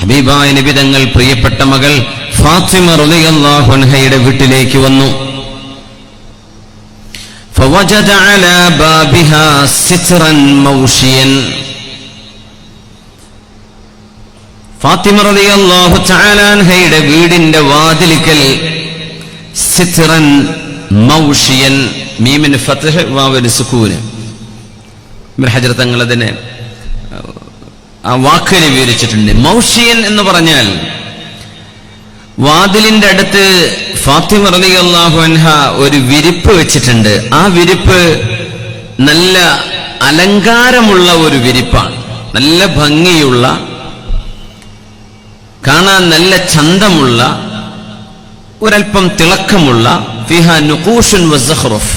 ഹബീബായ നിബിതങ്ങൾ പ്രിയപ്പെട്ട മകൾ ഫാത്തിമ റുലിയല്ലാഹുൻഹയുടെ വീട്ടിലേക്ക് വന്നു. ഫാത്തിമ റളിയല്ലാഹു തആലാൻഹയുടെ വീടിന്റെ വാതിലിക്കൽ സിത്രൻ മൗഷിയൻ. മീമിന് ഫത്ഹ് വാവ് സുക്കൂന്. ഹജറ തങ്ങൾ അതിനെ ആ വാക്കിനെ വിവരിച്ചിട്ടുണ്ട് മൗഷിയൻ എന്ന് പറഞ്ഞാൽ വാതിലിന്റെ അടുത്ത് ഫാത്തിമ റളിയല്ലാഹു അൻഹ ഒരു വിരിപ്പ് വെച്ചിട്ടുണ്ട്. ആ വിരിപ്പ് നല്ല അലങ്കാരമുള്ള ഒരു വിരിപ്പാണ്. നല്ല ഭംഗിയുള്ള കാണാൻ നല്ല ചന്തമുള്ള ഒരൽപ്പം തിളക്കമുള്ള ഫിഹ നുഖൂഷുൻ വസഹ്റഫ്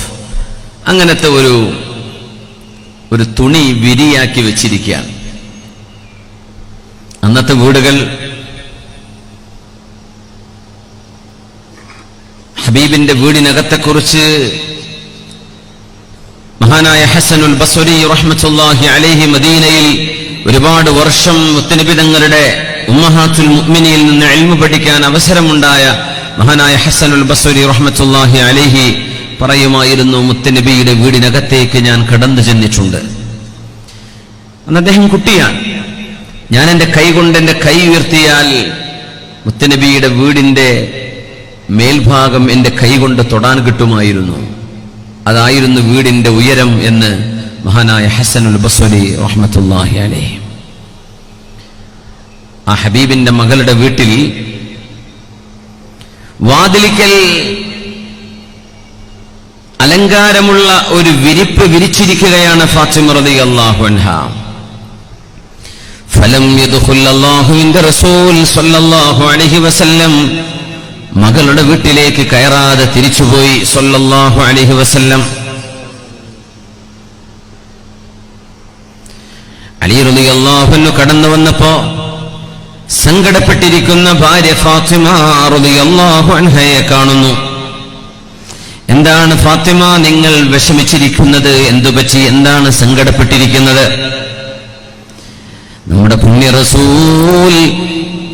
അങ്ങനത്തെ ഒരു ഒരു തുണി വിരിയാക്കി വെച്ചിരിക്കുകയാണ്. അന്നത്തെ വീടുകൾ ഹബീബിന്റെ വീടിനകത്തെക്കുറിച്ച് മഹാനായ ഹസനുൽ ബസ്വരി റഹ്മത്തുല്ലാഹി അലൈഹി മദീനയിൽ ഒരുപാട് വർഷം മുത്തനിബിതങ്ങളുടെ ഉമ്മഹാത്തുൽ മുഅ്മിനിയിൽ നിന്ന് എൽമു പഠിക്കാൻ അവസരമുണ്ടായ മഹാനായ ഹസനുൽ ബസ്വരി റഹ്മത്തുല്ലാഹി അലൈഹി പറയുമായിരുന്നു മുത്തനബിയുടെ വീടിനകത്തേക്ക് ഞാൻ കടന്നു ചെന്നിട്ടുണ്ട്. അന്ന് അദ്ദേഹം കുട്ടിയാണ്. ഞാൻ എന്റെ കൈ കൊണ്ട് എന്റെ കൈ ഉയർത്തിയാൽ മുത്തനബിയുടെ വീടിന്റെ മേൽഭാഗം എന്റെ കൈകൊണ്ട് തൊടാൻ കിട്ടുമായിരുന്നു. അതായിരുന്നു വീടിന്റെ ഉയരം എന്ന് മഹാനായ ഹസനുൽ ബസ്വലി റഹ്മത്തുല്ലാഹി അലൈഹി. ആ ഹബീബിന്റെ മകളുടെ വീട്ടിൽ വാതിലിക്കൽ അലങ്കാരമുള്ള ഒരു വിരിപ്പ് വിരിച്ചിരിക്കുകയാണ് ഫാത്തിമ റളിയല്ലാഹു അൻഹ. ഫലം അല്ലാഹുവിന്റെ റസൂൽ സല്ലല്ലാഹു അലൈഹി വസല്ലം മകളുടെ വീട്ടിലേക്ക് കയറാതെ തിരിച്ചുപോയി സൊല്ലാഹു അലഹി വസല്ലം. അലി അള്ളാഹുന്നു കടന്നു വന്നപ്പോ സങ്കടപ്പെട്ടിരിക്കുന്ന ഭാര്യ ഫാത്തിമ അള്ളാഹു അൻഹയെ കാണുന്നു. എന്താണ് ഫാത്തിമ നിങ്ങൾ വിഷമിച്ചിരിക്കുന്നത്? എന്തു പറ്റി എന്താണ് സങ്കടപ്പെട്ടിരിക്കുന്നത്? നമ്മുടെ പുണ്യ റസൂൽ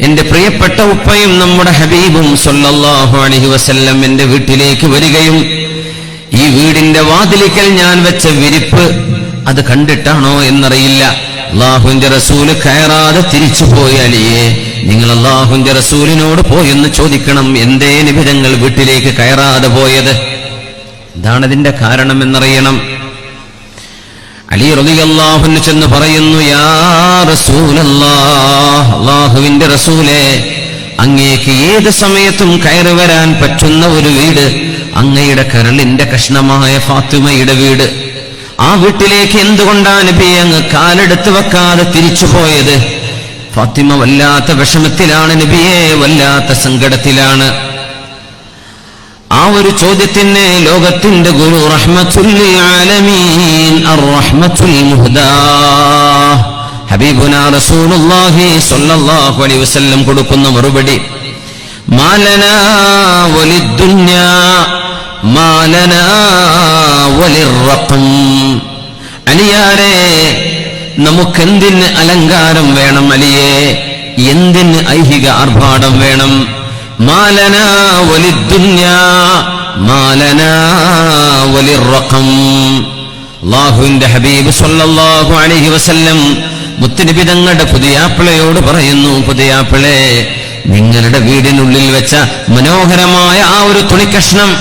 എന്റെ പ്രിയപ്പെട്ട ഉപ്പയും നമ്മുടെ ഹബീബും സല്ലല്ലാഹു അലൈഹി വസല്ലം എന്റെ വീട്ടിലേക്ക് വരികയും ഈ വീടിന്റെ വാതിലിക്കൽ ഞാൻ വെച്ച വിരിപ്പ് അത് കണ്ടിട്ടാണോ എന്നറിയില്ല. അള്ളാഹുവിന്റെ റസൂൽ കയറാതെ തിരിച്ചു പോയാലിയേ നിങ്ങൾ അള്ളാഹുവിന്റെ റസൂലിനോട് പോയെന്ന് ചോദിക്കണം എന്തേ നിബിധങ്ങൾ വീട്ടിലേക്ക് കയറാതെ പോയത്? എന്താണ് കാരണം എന്നറിയണം അലി റബിയല്ലാഹുന് ചെന്ന് പറയുന്നു യാ റസൂലേ അങ്ങേക്ക് ഏത് സമയത്തും കയറി വരാൻ പറ്റുന്ന ഒരു വീട് അങ്ങയുടെ കരളിന്റെ കഷ്ണമായ ഫാത്തിമയുടെ വീട്. ആ വീട്ടിലേക്ക് എന്തുകൊണ്ടാണ് നബി അങ്ങ് കാലെടുത്ത് വെക്കാതെ തിരിച്ചു പോയത്? ഫാത്തിമ വല്ലാത്ത വിഷമത്തിലാണ് നബിയെ വല്ലാത്ത സങ്കടത്തിലാണ്. ആ ഒരു ചോദ്യത്തിന് ലോകത്തിന്റെ ഗുരു റഹ്മത്തുൽ ആലമീൻ റസൂലുള്ളാഹി സ്വല്ലല്ലാഹു അലൈഹി വസല്ലം കൊടുക്കുന്ന മറുപടി മാലനാ വലിദ്ദുന്യാ മാലന വലിർറഖം അലിയാരെ നമുക്കെന്തിന് അലങ്കാരം വേണം അലിയെ? എന്തിന് ഐഹിക ആർഭാടം വേണം? മാലനാ മാലന മാലനാ വലിർറഖം അള്ളാഹുവിന്റെ ഹബീബ് സല്ലല്ലാഹു അലൈഹി വസല്ലം മുത്തുനബി തങ്ങളുടെ പുതിയാപ്പിളയോട് പറയുന്നു പുതിയാപ്പിളെ നിങ്ങളുടെ വീടിനുള്ളിൽ വെച്ച മനോഹരമായ ആ ഒരു തുണിക്കഷ്ണം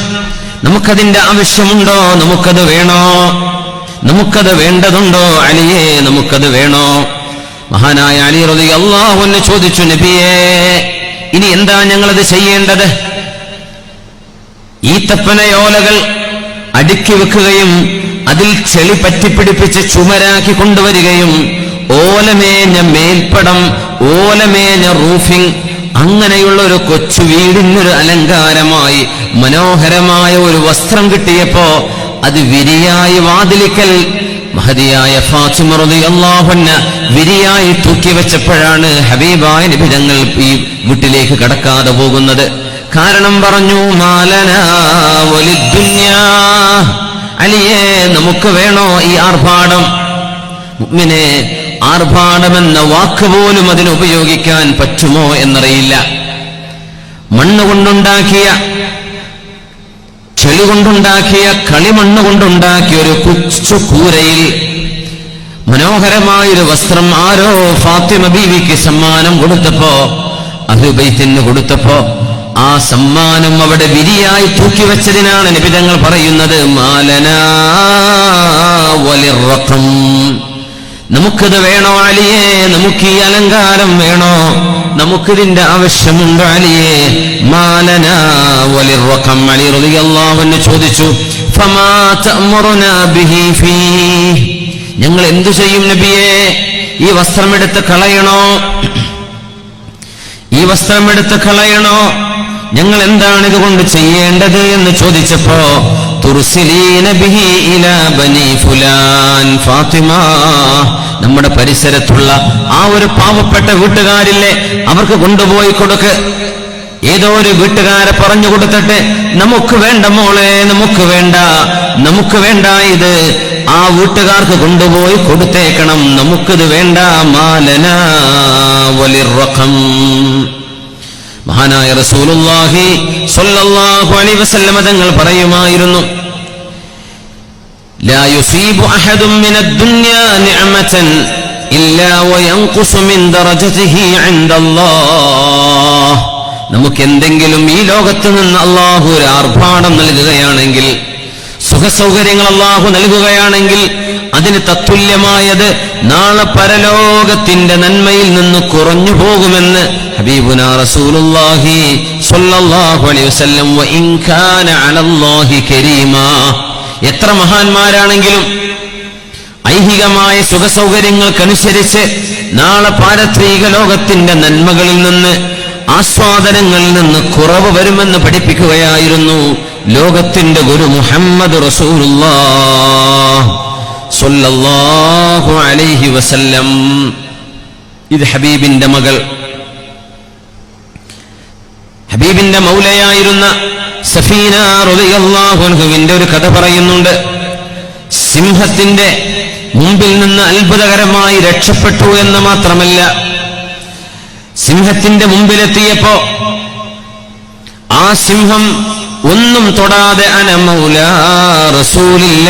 നമുക്കതിന്റെ ആവശ്യമുണ്ടോ? നമുക്കത് വേണോ? നമുക്കത് വേണ്ടതുണ്ടോ? അലിയേ നമുക്കത് വേണോ? മഹാനായ അലി റതി അള്ളാഹുന്ന് ചോദിച്ചു നബിയേ ഇനി എന്താ ഞങ്ങളത് ചെയ്യേണ്ടത്? ഈത്തപ്പനയോലകൾ അടുക്കി വെക്കുകയും അതിൽ ചെളി പറ്റിപ്പിടിപ്പിച്ച് ചുമരാക്കി കൊണ്ടുവരികയും ഓലമേഞ്ഞ മേൽപ്പടം ഓലമേഞ്ഞ റൂഫിംഗ് അങ്ങനെയുള്ള ഒരു കൊച്ചു വീടിനൊരു അലങ്കാരമായി മനോഹരമായ ഒരു വസ്ത്രം കിട്ടിയപ്പോ അത് വിരിയായി വാതിലിക്കൽ. മഹതിയായ ഫാത്തിമറുതി അള്ളാഹുന്ന വിരിയായി തൂക്കി വെച്ചപ്പോഴാണ് ഹബീബായ നിബിധങ്ങൾ ഈ വീട്ടിലേക്ക് കടക്കാതെ പോകുന്നത്. കാരണം പറഞ്ഞു മാലന അലിയേ നമുക്ക് വേണോ ഈ ആർഭാടം? മുഅ്മിനെ ആർഭാടമെന്ന വാക്ക് പോലും അതിന് ഉപയോഗിക്കാൻ പറ്റുമോ എന്നറിയില്ല. മണ്ണ് കൊണ്ടുണ്ടാക്കിയ ചെളി കൊണ്ടുണ്ടാക്കിയ കളിമണ്ണ് കൊണ്ടുണ്ടാക്കിയ ഒരു കൊച്ചു കൂരയിൽ മനോഹരമായൊരു വസ്ത്രം ആരോ ഫാത്തിമ ബീവിക്ക് സമ്മാനം കൊടുത്തപ്പോ അഹുബൈത്തിന് കൊടുത്തപ്പോ ആ സമ്മാനം അവിടെ വിരിയായി തൂക്കി വെച്ചതിനാണ് നിബിതങ്ങൾ പറയുന്നത് മാലനാ വലിറക്കം നമുക്കിത് വേണോ അലിയേ? നമുക്ക് ഈ അലങ്കാരം വേണോ? നമുക്കിതിന്റെ ആവശ്യമുണ്ടോ അലിയേ? മാലന വലിറക്കം അലി റളിയല്ലാഹു ചോദിച്ചു ഞങ്ങൾ എന്തു ചെയ്യും നബിയെ? ഈ വസ്ത്രമെടുത്ത് കളയണോ? ഈ വസ്ത്രം എടുത്ത് കളയണോ? ഞങ്ങൾ എന്താണ് ഇതുകൊണ്ട് ചെയ്യേണ്ടത് എന്ന് ചോദിച്ചപ്പോ ഫാത്തിമ. നമ്മുടെ പരിസരത്തുള്ള ആ ഒരു പാവപ്പെട്ട വീട്ടുകാരില്ലേ അവർക്ക് കൊണ്ടുപോയി കൊടുക്ക്. ഏതോ ഒരു വീട്ടുകാരെ പറഞ്ഞു കൊടുത്തിട്ട് നമുക്ക് വേണ്ട മോളെ നമുക്ക് വേണ്ട നമുക്ക് വേണ്ട ഇത്. ആ വീട്ടുകാർക്ക് കൊണ്ടുപോയി കൊടുത്തേക്കണം നമുക്കിത് വേണ്ട മാലന വലിറക്കം മഹാനായ റസൂലുള്ളാഹി സ്വല്ലല്ലാഹു അലൈഹി വസല്ലമ തങ്ങൾ പറയുമായിരുന്നു لا يصيب أحد من الدنيا نعمة إلا وينقص من درجته عند الله നമുക്ക് എന്തെങ്കിലും ഈ ലോകത്ത് നിന്ന് അള്ളാഹു ഒരു ആർഭാടം നൽകുകയാണെങ്കിൽ സുഖസൗകര്യങ്ങൾ അള്ളാഹു നൽകുകയാണെങ്കിൽ അതിന് തത്തുല്യമായത് നാളെ പരലോകത്തിന്റെ നന്മയിൽ നിന്ന് കുറഞ്ഞു പോകുമെന്ന് റസൂലുള്ളാഹി സ്വല്ലല്ലാഹു അലൈഹി വസല്ലം വ അലല്ലാഹി എത്ര മഹാന്മാരാണെങ്കിലും ഐഹികമായ സുഖസൗകര്യങ്ങൾക്കനുസരിച്ച് നാളെ പാരത്രീക ലോകത്തിന്റെ നന്മകളിൽ നിന്ന് ആസ്വാദനങ്ങളിൽ നിന്ന് കുറവ് വരുമെന്ന് പഠിപ്പിക്കുകയായിരുന്നു. ലോകത്തിന്റെ ഗുരു മുഹമ്മദ് അലൈഹി വസല്ലം. ഇത് ഹബീബിന്റെ മകൾ. ഹബീബിന്റെ മൗലയായിരുന്ന സഫീന റളിയല്ലാഹു അൻഹുവിന്റെ ഒരു കഥ പറയുന്നുണ്ട്. സിംഹത്തിന്റെ മുമ്പിൽ നിന്ന് അത്ഭുതകരമായി രക്ഷപ്പെട്ടു എന്ന് മാത്രമല്ല സിംഹത്തിന്റെ മുമ്പിലെത്തിയപ്പോ ആ സിംഹം ഒന്നും തൊടാതെ അന മൗല റസൂലില്ല.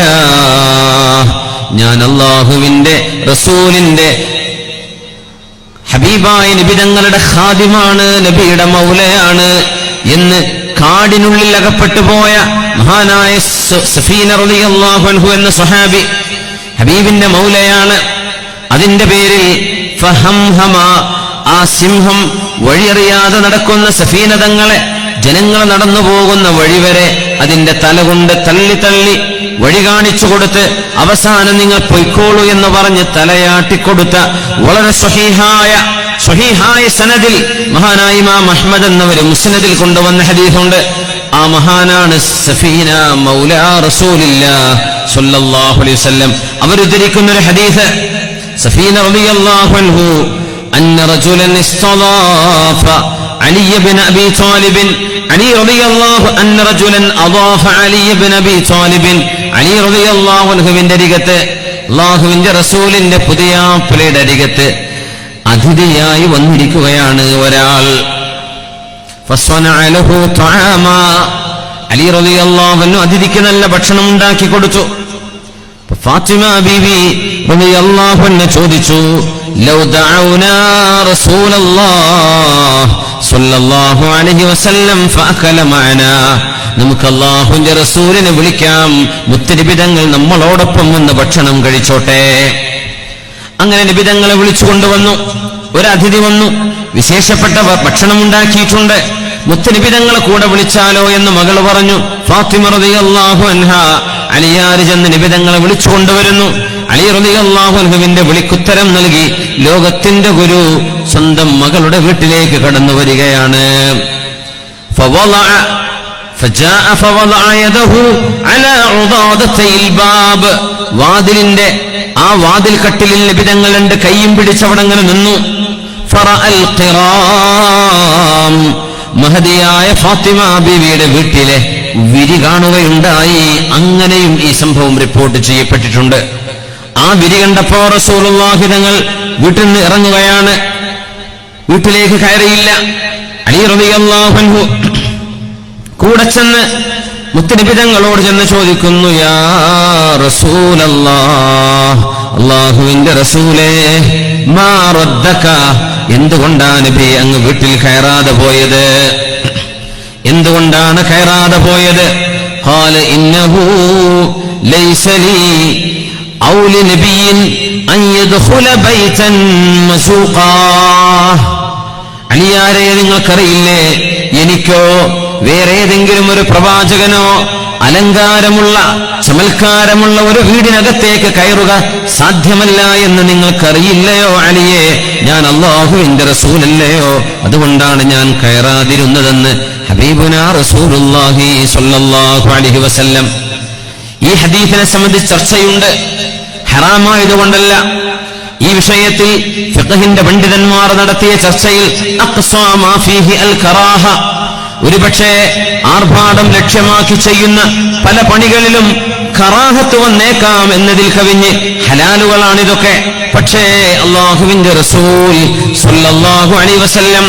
ഞാൻ അള്ളാഹുവിന്റെ റസൂലിന്റെ ഹബീബായ നബിതങ്ങളുടെ ഖാദിമാണ് നബിയുടെ മൗലയാണ് എന്ന് കാടിനുള്ളിൽ അകപ്പെട്ടു പോയ മഹാനായ സഫീന റളിയല്ലാഹു എന്ന സഹാബി ഹബീബിന്റെ മൗലയാണ്. അതിന്റെ പേരിൽ ആ സിംഹം വഴിയറിയാതെ നടക്കുന്ന സഫീനതങ്ങളെ ജനങ്ങൾ നടന്നു പോകുന്ന വഴിവരെ അതിന്റെ തലകൊണ്ട് തള്ളി തള്ളി വഴി കാണിച്ചു കൊടുത്ത് അവസാനം നിങ്ങൾ പൊയ്ക്കോളൂ എന്ന് പറഞ്ഞ് തലയാട്ടിക്കൊടുത്ത വളരെ സ്വഹീഹായ സ്വഹീഹായ സനദിൽ മഹാനായ ഇമാം അഹ്മദ് എന്നവര് മുസ്നദിൽ കൊണ്ടുവന്ന ഹരീഫുണ്ട് ആ മഹാനാണ് സഫീന മൗല റസൂലില്ല സല്ലല്ലാഹു അലൈഹി വസല്ലം. അവരുദ്ധരിക്കുന്ന ഒരു ഹദീസ് സഫീന റളിയല്ലാഹു അൻഹു അന്ന റജുലൻ علي بن أبي طالب علي رضي الله أن رجلا أضاف علي بن أبي طالب علي رضي الله عنه من അരികത്ത് അള്ളാഹുവിന്റെ റസൂലിന്റെ പുതിയ പുലയുടെ അരികത്ത് അതിഥിയായി വന്നിരിക്കുകയാണ് ഒരാൾ فصنع له طعاما അലി റളിയല്ലാഹു അൻഹു അതിഥിക്ക് നല്ല ഭക്ഷണം ഉണ്ടാക്കി കൊടുത്തു അപ്പൊ ഫാത്തിമ ബീവി റളിയല്ലാഹു അൻഹ ചോദിച്ചു ലൗ ദഅൗനാ റസൂലല്ലാഹ് സ്വല്ലല്ലാഹു അലൈഹി വസല്ലം ഫഅകല മഅനാ. നമുക്ക് അല്ലാഹുവിന്റെ റസൂലിനെ വിളിക്കാം. മുത്തരിബിതങ്ങൾ നമ്മളോടൊപ്പം വന്ന് ഭക്ഷണം കഴിച്ചോട്ടെ. അങ്ങനെ നിബിതങ്ങളെ വിളിച്ചു കൊണ്ടുവന്നു. ഒരു അതിഥി വന്നു. വിശേഷപ്പെട്ട ഭക്ഷണം ഉണ്ടാക്കിയിട്ടുണ്ട്. മുത്തനിബിതങ്ങളെ കൂടെ വിളിച്ചാലോ എന്ന് മകൾ പറഞ്ഞു. ഫാത്തിമ റളിയല്ലാഹു അൻഹ അലിയാർ ചെന്ന് നിബിതങ്ങളെ വിളിച്ചു കൊണ്ടുവരുന്നു. അലി വിളിക്കുത്തരം നൽകി ലോകത്തിന്റെ ഗുരു സ്വന്തം മകളുടെ വീട്ടിലേക്ക് കടന്നു വരികയാണ്. വാതിലിന്റെ ആ വാതിൽ കട്ടിലിൽ ലഭിതങ്ങൾ രണ്ട് കൈയും പിടിച്ചവടങ്ങനെ നിന്നു. മഹതിയായ ഫാത്തിമ ബിവിയുടെ വീട്ടിലെ വിരി കാണുകയുണ്ടായി. അങ്ങനെയും ഈ സംഭവം റിപ്പോർട്ട് ചെയ്യപ്പെട്ടിട്ടുണ്ട്. ആ വിരി കണ്ടപ്പോ റസൂലുള്ളാഹി തങ്ങൾ വീട്ടിൽ നിന്ന് ഇറങ്ങുകയാണ്. വീട്ടിലേക്ക് കയറിയില്ല. അലി റബിയല്ലാഹു കൂടെ ചെന്ന് മുത്തനബി തങ്ങളോട് ചെന്ന് ചോദിക്കുന്നു യാ റസൂലല്ലാഹ് അള്ളാഹുവിന്റെ റസൂലേ മാ റദ്ദക എന്തുകൊണ്ടാണ് നബി അങ്ങ് വീട്ടിൽ കയറാതെ പോയത്? എന്തുകൊണ്ടാണ് കയറാതെ പോയത്? ഹാല ഇന്നഹു ലൈസലി أو لنبي أن يدخل بيتا مسوقا അലിയാരെ നിങ്ങൾക്കറിയില്ലേ എനിക്കോ വേറെ ഏതെങ്കിലും ഒരു പ്രവാചകനോ അലങ്കാരമുള്ള ചമൽക്കാരമുള്ള ഒരു വീടിനകത്തേക്ക് കയറുക സാധ്യമല്ല എന്ന് നിങ്ങൾക്കറിയില്ലയോ അലിയെ ഞാൻ അള്ളാഹുവിന്റെ റസൂലല്ലയോ അതുകൊണ്ടാണ് ഞാൻ കയറാതിരുന്നതെന്ന് ഹബീബുന റസൂലുള്ളാഹി സ്വല്ലല്ലാഹു അലൈഹി വസല്ലം ഈ ഹദീഫിനെ സംബന്ധിച്ച് ചർച്ചയുണ്ട്. ഹറാമായതുകൊണ്ടല്ല. ഈ വിഷയത്തിൽ ഫിഖഹിന്റെ പണ്ഡിതന്മാർ നടത്തിയ ചർച്ചയിൽ അൽ കറാഹ ഒരുപക്ഷെ ആർഭാടം ലക്ഷ്യമാക്കി ചെയ്യുന്ന പല പണികളിലും കറാഹത്ത് വന്നേക്കാം എന്നതിൽ കവിഞ്ഞ് ഹലാലുകളാണിതൊക്കെ. പക്ഷേ അള്ളാഹുവിന്റെ റസൂൽ സല്ലല്ലാഹു അലൈഹി വസല്ലം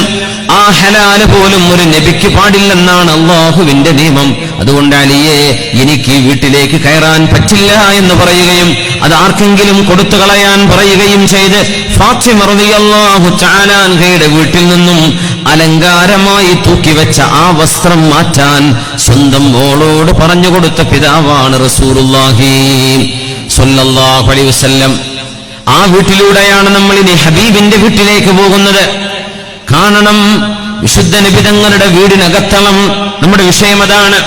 ആ ഹലാൽ പോലും ഒരു നബിക്ക് പാടില്ലെന്നാണ് അള്ളാഹുവിന്റെ നിയമം. അതുകൊണ്ട് അലിയെ എനിക്ക് വീട്ടിലേക്ക് കയറാൻ പറ്റില്ല എന്ന് പറയുകയും അത് ആർക്കെങ്കിലും കൊടുത്തു കളയാൻ പറയുകയും ചെയ്ത് ഫാത്തിമ വീട്ടിൽ നിന്നും അലങ്കാരമായി തൂക്കി വെച്ച ആ വസ്ത്രം മാറ്റാൻ സ്വന്തം മോളോട് പറഞ്ഞു കൊടുത്ത പിതാവാണ് റസൂലുള്ളാഹി സ്വല്ലല്ലാഹു അലൈഹി വസല്ലം. ആ വീട്ടിലൂടെയാണ് നമ്മൾ ഇനി ഹബീബിന്റെ വീട്ടിലേക്ക് പോകുന്നത്. കാണണം വിശുദ്ധ നിബിതങ്ങളുടെ വീടിനകത്തളം. നമ്മുടെ വിഷയം അതാണ്.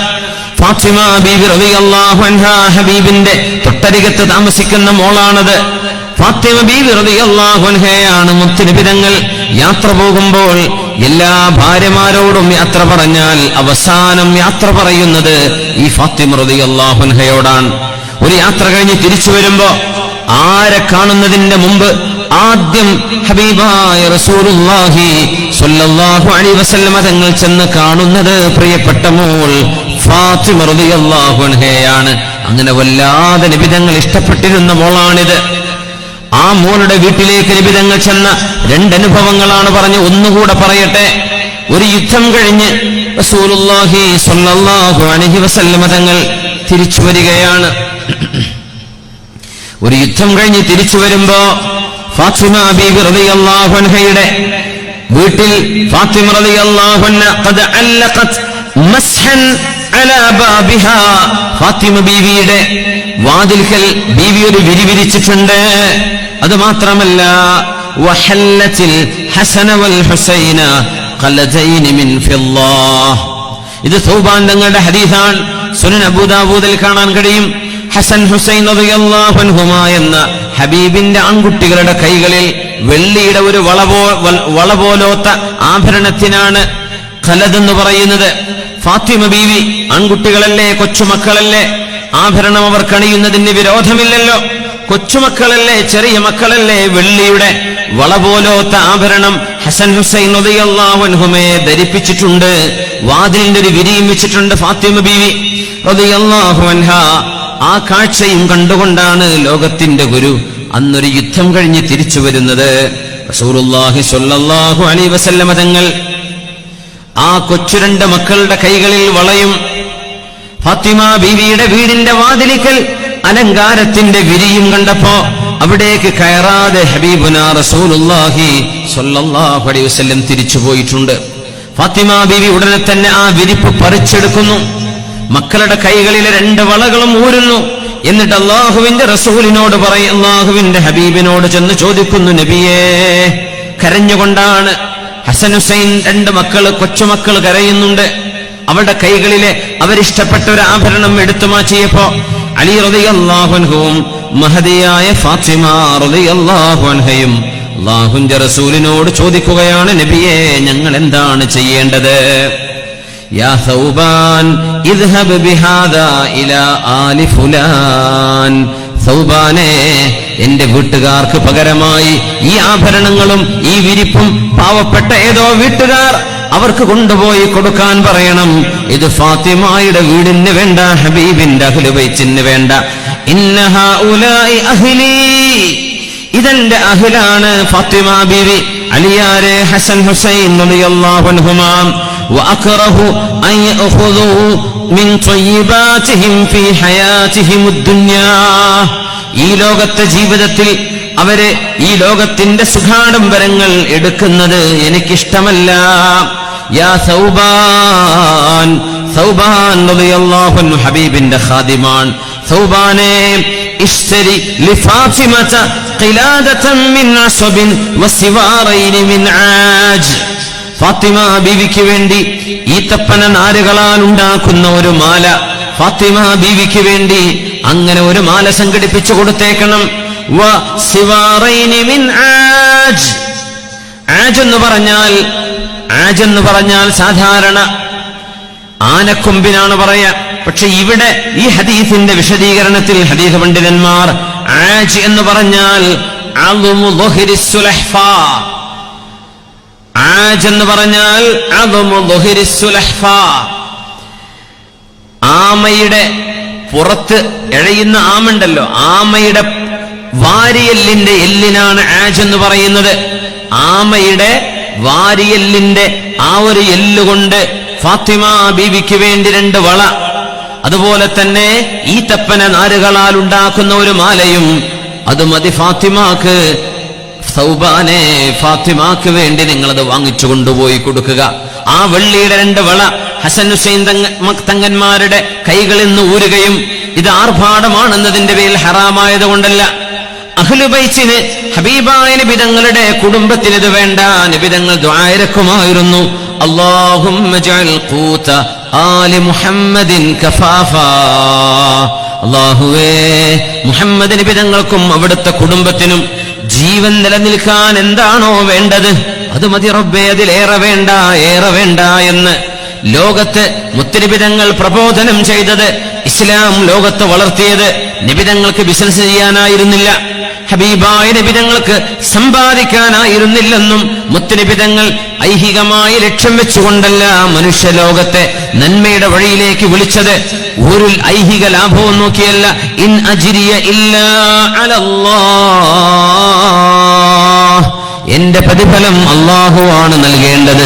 ഫാത്തിമ ബീബി റളിയല്ലാഹു അൻഹാ ഹബീബിന്റെ തൊട്ടരികത്ത് താമസിക്കുന്ന മോളാണത്. ഫാത്തിമ മുത്തിരിപിതങ്ങൾ യാത്ര പോകുമ്പോൾ എല്ലാ ഭാര്യമാരോടും യാത്ര പറഞ്ഞാൽ അവസാനം യാത്ര പറയുന്നത് ഈ ഫാത്തിമ റളിയല്ലാഹു അൻഹയോടാണ്. ഒരു യാത്ര കഴിഞ്ഞ് തിരിച്ചു വരുമ്പോ ആരെ കാണുന്നതിന്റെ മുമ്പ് ആദ്യം ഹബീബായ റസൂലുള്ളാഹി സ്വല്ലല്ലാഹു അലൈഹി വസല്ലമ തങ്ങൾ ചെന്ന് കാണുന്നത് പ്രിയപ്പെട്ട മോൾ ഫാത്തിമ റളിയല്ലാഹു അൻഹയാണ്. അങ്ങനെ വല്ലാതെ നിബിതങ്ങൾ ഇഷ്ടപ്പെട്ടിരുന്ന മോളാണിത്. ആ മോളുടെ വീട്ടിലേക്ക് നിബിതങ്ങൾ ചെന്ന രണ്ടനുഭവങ്ങളാണ് പറഞ്ഞ് ഒന്നുകൂടെ പറയട്ടെ. ഒരു യുദ്ധം കഴിഞ്ഞ് റസൂലുള്ളാഹി സ്വല്ലല്ലാഹു അലൈഹി വസല്ലമ തങ്ങൾ തിരിച്ചു വരികയാണ്. ഒരു യുദ്ധം കഴിഞ്ഞ് തിരിച്ചു വരുമ്പോ ഫാത്തിമ ബീബി റളിയല്ലാഹു അൻഹയുടെ വീട്ടിൽ ഫാത്തിമ റളിയല്ലാഹു അൻഹ മസ്ഹൻ ഫാത്തിമ ബീവിയുടെ വാതിൽക്കൽ ബീവി ഒരു വിരിവിരിച്ചിട്ടുണ്ട് അത് മാത്രമല്ല ഇത് സൗബാൻ തങ്ങളുടെ ഹദീസാണ്. സുനൻ അബൂദാബൂദിൽ കാണാൻ കഴിയും. ഹസൻ ഹുസൈൻ എന്ന ഹബീബിന്റെ ആൺകുട്ടികളുടെ കൈകളിൽ വെള്ളിയുടെ ഒരു വളപോ വളപോലോത്ത വള പോലോത്ത ആഭരണത്തിനാണ് ഖലദ് എന്ന് പറയുന്നത്. ഫാത്തിമ ബീവി ആൺകുട്ടികളല്ലേ കൊച്ചുമക്കളല്ലേ? ആഭരണം അവർ കണിയുന്നതിന് വിരോധമില്ലല്ലോ. കൊച്ചുമക്കളല്ലേ ചെറിയ മക്കളല്ലേ? വെള്ളിയുടെ വള പോലോത്ത ആഭരണം ഹസൻ ഹുസൈൻ റളിയല്ലാഹു അൻഹുമയെ ധരിപ്പിച്ചിട്ടുണ്ട്. വാതിലിന്റെ ഒരു വിരിയും വെച്ചിട്ടുണ്ട് ഫാത്തിമ ബീവി ഉദയല്ലാഹുവൻഹ ആ കാഴ്ചയും കണ്ടുകൊണ്ടാണ് ലോകത്തിന്റെ ഗുരു അന്നൊരു യുദ്ധം കഴിഞ്ഞ് തിരിച്ചു വരുന്നത്. റസൂലുള്ളാഹി സ്വല്ലല്ലാഹു അലൈഹി വസല്ലമ തങ്ങൾ ആ കൊച്ചു രണ്ട് മക്കളുടെ കൈകളിൽ വളയും. ഫാത്തിമ ബീവിയുടെ വീടിന്റെ വാതിലിക്കൽ അലങ്കാരത്തിന്റെ വിരിയും കണ്ടപ്പോ അവിടേക്ക് കയറാതെ ഹബീബുന അലൈഹി വസല്ലം തിരിച്ചു പോയിട്ടുണ്ട്. ഫാത്തിമ ബീവി ഉടനെ തന്നെ ആ വിരിപ്പ് പറിച്ചെടുക്കുന്നു. മക്കളുടെ കൈകളിലെ രണ്ട് വളകളും ഊരുന്നു. എന്നിട്ട് അള്ളാഹുവിന്റെ റസൂലിനോട് പറയും അള്ളാഹുവിന്റെ ഹബീബിനോട് ചെന്ന് ചോദിക്കുന്നു നബിയേ കരഞ്ഞുകൊണ്ടാണ് ഹസൻ ഹുസൈൻ രണ്ട് മക്കൾ കൊച്ചുമക്കൾ കരയുന്നുണ്ട്. അവരുടെ കൈകളിലെ അവരിഷ്ടപ്പെട്ട ഒരു ആഭരണം എടുത്തു മാറ്റിയപ്പോ അലി റതിയല്ലാഹുൻഹുവും മഹദിയായ ഫാത്തിമ റളിയല്ലാഹു അൻഹയും അള്ളാഹുന്റെ റസൂലിനോട് ചോദിക്കുകയാണ് നബിയെ ഞങ്ങൾ എന്താണ് ചെയ്യേണ്ടത്? യാ സൗബാൻ ഇദ്ഹബ് ബിഹാദാ ഇലാ ആലി ഫുലാൻ. സൗബാനെ എന്റെ വീട്ടുകാർക്ക് പകരമായി ഈ ആഭരണങ്ങളും ഈ വിരിപ്പും പാവപ്പെട്ട ഏതോ വീട്ടുകാർ അവർക്ക് കൊണ്ടുപോയി കൊടുക്കാൻ പറയണം. ഇത് ഫാത്തിമായുടെ വീടിന് വേണ്ട ഹബീബിന്റെ അഖിലുബൈച്ചിന് വേണ്ട. ഇന്നഹ ഇതെന്റെ അഹിലാണ് ഫാത്തിമ ബീവി അലിയാരെ ഹസൻ ഹുസൈൻ നബിയല്ലാഹു അൻഹുമാ. من طيباتهم في حياتهم الدنيا ഈ ലോകത്തെ ജീവിതത്തിൽ അവര് ഈ ലോകത്തിന്റെ സുഖാഡംബരങ്ങൾ എടുക്കുന്നത് എനിക്കിഷ്ടമല്ല യാ സൗബാൻ സൗബാൻ റളിയല്ലാഹു അൻഹു ഹബീബിന്റെ ഖാദിമാൻ സൗബാനെ اشتري لفاطمة قلادة من عصب وسوارين من عاج ഫാത്തിമ ബീവിക്ക് വേണ്ടി ഈത്തപ്പന നാരുകളാൽ ഉണ്ടാക്കുന്ന ഒരു മാല. ഫാത്തിമ ബീവിക്ക് വേണ്ടി അങ്ങനെ ഒരു മാല സംഘടിപ്പിച്ചു കൊടുത്തേക്കണം. ആജ്. എന്ന് പറഞ്ഞാൽ ആജ് എന്ന് പറഞ്ഞാൽ സാധാരണ ആനക്കൊമ്പിനാണ് പറയാ. പക്ഷെ ഇവിടെ ഈ ഹദീസിന്റെ വിശദീകരണത്തിൽ ഹദീസ് പണ്ഡിതന്മാർ ആജ് എന്ന് പറഞ്ഞാൽ അളുമു. ആജ് എന്ന് പറഞ്ഞാൽ. ആമയുടെ പുറത്ത് എഴയുന്ന ആമുണ്ടല്ലോ. ആമയുടെ വാരിയെല്ലിന്റെ എല്ലിനാണ് ആജ് എന്ന് പറയുന്നത്. ആമയുടെ വാരിയെല്ലിന്റെ ആ ഒരു എല്ലുകൊണ്ട് ഫാത്തിമ ബീവിക്ക് വേണ്ടി രണ്ട് വള. അതുപോലെ തന്നെ ഈ തപ്പന നാരുകളാൽ ഉണ്ടാക്കുന്ന ഒരു മാലയും. അത് മതി ഫാത്തിമാക്ക്. സൗബാനെ ഫാത്തിമാക്ക് വേണ്ടി നിങ്ങളത് വാങ്ങിച്ചു കൊണ്ടുപോയി കൊടുക്കുക. ആ വെള്ളിയുടെ രണ്ട് വള ഹസൻ ഹുസൈൻ തങ്ങന്മാരുടെ കൈകളിൽ നിന്ന് ഊരുകയും ഇത് ആർഭാടമാണെന്നതിന്റെ പേരിൽ ഹറാമായത് കൊണ്ടല്ല. അഹ്ലുബൈച്ചിന് ഹബീബായ നിബിതങ്ങളുടെ കുടുംബത്തിന് ഇത് വേണ്ട. നിബിതങ്ങൾ ജഅൽ ഖൂത ആലി മുഹമ്മദിൻ അള്ളാഹുവേ മുഹമ്മദ് നിബിതങ്ങൾക്കും അവിടുത്തെ കുടുംബത്തിനും ജീവൻ നിലനിൽക്കാൻ എന്താണോ വേണ്ടത് അത് മതി റബ്ബേ അതിലേറെ വേണ്ട ഏറെ വേണ്ട എന്ന് ലോകത്ത് മുത്തനിബിതങ്ങൾ പ്രബോധനം ചെയ്തത് ഇസ്ലാം ലോകത്ത് വളർത്തിയത് നിബിതങ്ങൾക്ക് ബിസിനസ് ചെയ്യാനായിരുന്നില്ല. ഹബീബായ നിബിതങ്ങൾക്ക് സമ്പാദിക്കാനായിരുന്നില്ലെന്നും മുത്തുനിബിതങ്ങൾ ഐഹികമായി ലക്ഷ്യം വെച്ചുകൊണ്ടല്ല മനുഷ്യലോകത്തെ നന്മയുടെ വഴിയിലേക്ക് വിളിച്ചത്. ഒരു ഐഹിക ലാഭവും നോക്കിയല്ല. ഇൻ അജിരിയ ഇല്ല അലല്ലാഹ്. എന്റെ പ്രതിഫലം അള്ളാഹുവാണ് നൽകേണ്ടത്.